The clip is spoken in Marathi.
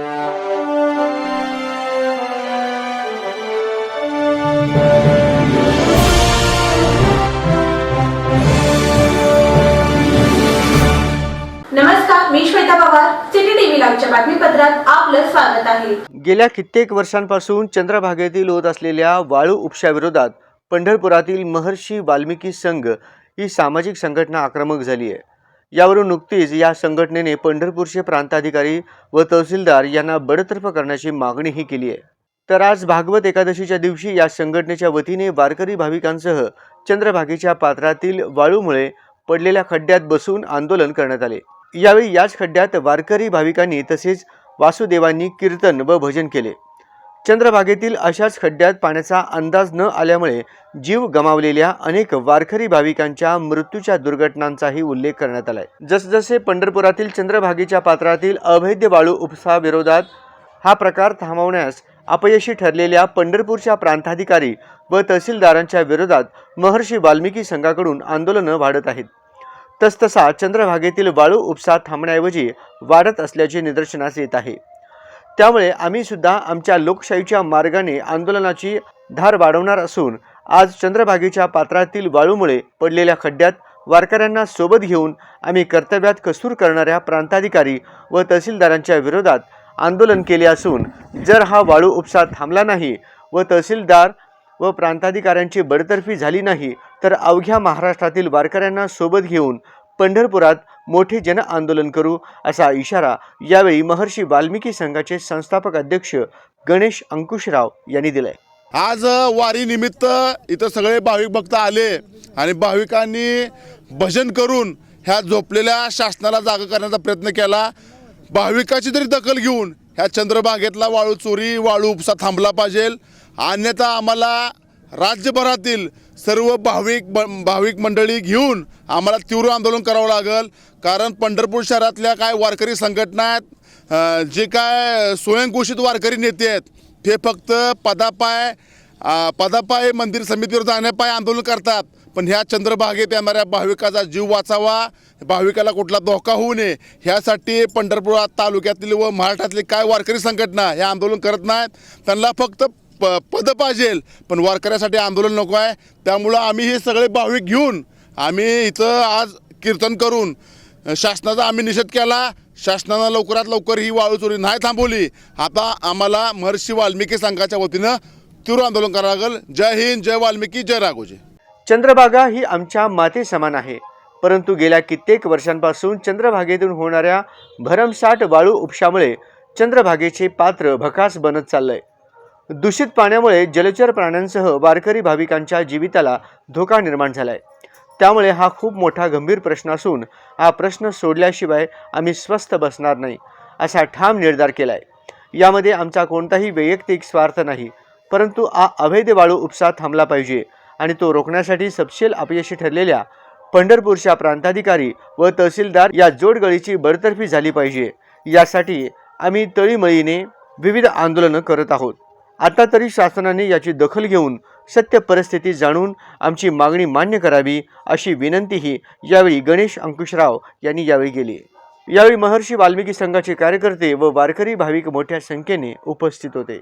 नमस्कार मी श्वेता पवार सिटी टीव्ही लाईव्हच्या बातमीपत्रात आपलं स्वागत आहे. गेल्या कित्येक वर्षांपासून चंद्रभागेतील होत असलेल्या वाळू उपशाविरोधात पंढरपुरातील महर्षी वाल्मिकी संघ ही सामाजिक संघटना आक्रमक झाली आहे. यावरून नुकतीच या संघटनेने पंढरपूरचे प्रांताधिकारी व तहसीलदार यांना बडतर्फ करण्याची मागणीही केली आहे. तर आज भागवत एकादशीच्या दिवशी या संघटनेच्या वतीने वारकरी भाविकांसह चंद्रभागेच्या पात्रातील वाळूमुळे पडलेल्या खड्ड्यात बसून आंदोलन करण्यात आले. यावेळी याच खड्ड्यात वारकरी भाविकांनी तसेच वासुदेवांनी कीर्तन व भजन केले. चंद्रभागेतील अशाच खड्ड्यात पाण्याचा अंदाज न आल्यामुळे जीव गमावलेल्या अनेक वारकरी भाविकांच्या मृत्यूच्या दुर्घटनांचाही उल्लेख करण्यात आलाय. जसजसे पंढरपुरातील चंद्रभागेच्या पात्रातील अवैध वाळू उपसा विरोधात हा प्रकार थांबवण्यास अपयशी ठरलेल्या पंढरपूरच्या प्रांताधिकारी व तहसीलदारांच्या विरोधात महर्षी वाल्मिकी संघाकडून आंदोलनं वाढत आहेत. तसतसा चंद्रभागेतील वाळू उपसा थांबण्याऐवजी वाढत असल्याचे निदर्शनास येत आहे. त्यामुळे आम्ही सुद्धा आमच्या लोकशाहीच्या मार्गाने आंदोलनाची धार वाढवणार असून आज चंद्रभागेच्या पात्रातील वाळूमुळे पडलेल्या खड्ड्यात वारकऱ्यांना सोबत घेऊन आम्ही कर्तव्यात कसूर करणाऱ्या प्रांताधिकारी व तहसीलदारांच्या विरोधात आंदोलन केले असून जर हा वाळू उपसा थांबला नाही व तहसीलदार व प्रांताधिकाऱ्यांची बडतर्फी झाली नाही तर अवघ्या महाराष्ट्रातील वारकऱ्यांना सोबत घेऊन पंढरपुरात मोठे जन आंदोलन करू असा इशारा यावेळी महर्षी वाल्मिकी संघाचे संस्थापक अध्यक्ष गणेश अंकुशराव यांनी दिलाय. आज वारी निमित्त इथं सगळे भाविक भक्त आले आणि भाविकांनी भजन करून ह्या झोपलेल्या शासनाला जागा करण्याचा प्रयत्न केला. भाविकाची तरी दखल घेऊन ह्या चंद्रभागेतला वाळू चोरी वाळू उपसा थांबला पाहिजे. अन्यथा आम्हाला राज्यभरातील सर्व भाविक ब- भाविक मंडळी घेऊन आम्हाला तीव्र आंदोलन करावं लागेल. कारण पंढरपूर शहरातल्या काय वारकरी संघटना आहेत जे काय स्वयंघोषित वारकरी नेते आहेत ते फक्त पदापाय पदापाय मंदिर समितीवर जाण्यापाय आंदोलन करतात. पण ह्या चंद्रभागेत येणाऱ्या भाविकाचा जीव वाचावा भाविकाला कुठला धोका होऊ नये ह्यासाठी पंढरपूर तालुक्यातील व महाराष्ट्रातली काय वारकरी संघटना हे आंदोलन करत नाहीत. त्यांना फक्त प पद पाहिजेल. पण वारकऱ्यासाठी आंदोलन नको आहे. त्यामुळं आम्ही हे सगळे भाविक घेऊन आम्ही इथं आज कीर्तन करून शासनाचा आम्ही निषेध केला. शासनानं लवकरात लवकर ही वाळू चोरी नाही थांबवली. आता आम्हाला महर्षी वाल्मिकी संघाच्या वतीनं तीव्र आंदोलन करावं लागेल. जय हिंद जय वाल्मिकी जय राघोजी. चंद्रभागा ही आमच्या माते समान आहे. परंतु गेल्या कित्येक वर्षांपासून चंद्रभागेतून होणाऱ्या भरमसाठ वाळू उपशामुळे चंद्रभागेचे पात्र भकास बनत चाललंय. दूषित पाण्यामुळे जलचर प्राण्यांसह वारकरी भाविकांच्या जीविताला धोका निर्माण झालाय. त्यामुळे हा खूप मोठा गंभीर प्रश्न असून हा प्रश्न सोडल्याशिवाय आम्ही स्वस्थ बसणार नाही असा ठाम निर्धार केलाय. यामध्ये आमचा कोणताही वैयक्तिक स्वार्थ नाही परंतु हा अवैध वाळू उपसा थांबला पाहिजे आणि तो रोखण्यासाठी सपशेल अपयशी ठरलेल्या पंढरपूरच्या प्रांताधिकारी व तहसीलदार या जोडगळीची बडतर्फी झाली पाहिजे. यासाठी आम्ही तळीमळीने विविध आंदोलनं करत आहोत. आता तरी शासनाने याची दखल घेऊन सत्य परिस्थिती जाणून आमची मागणी मान्य करावी अशी विनंतीही यावेळी गणेश अंकुशराव यांनी यावेळी केली. यावेळी महर्षी वाल्मिकी संघाचे कार्यकर्ते व वारकरी भाविक मोठ्या संख्येने उपस्थित होते.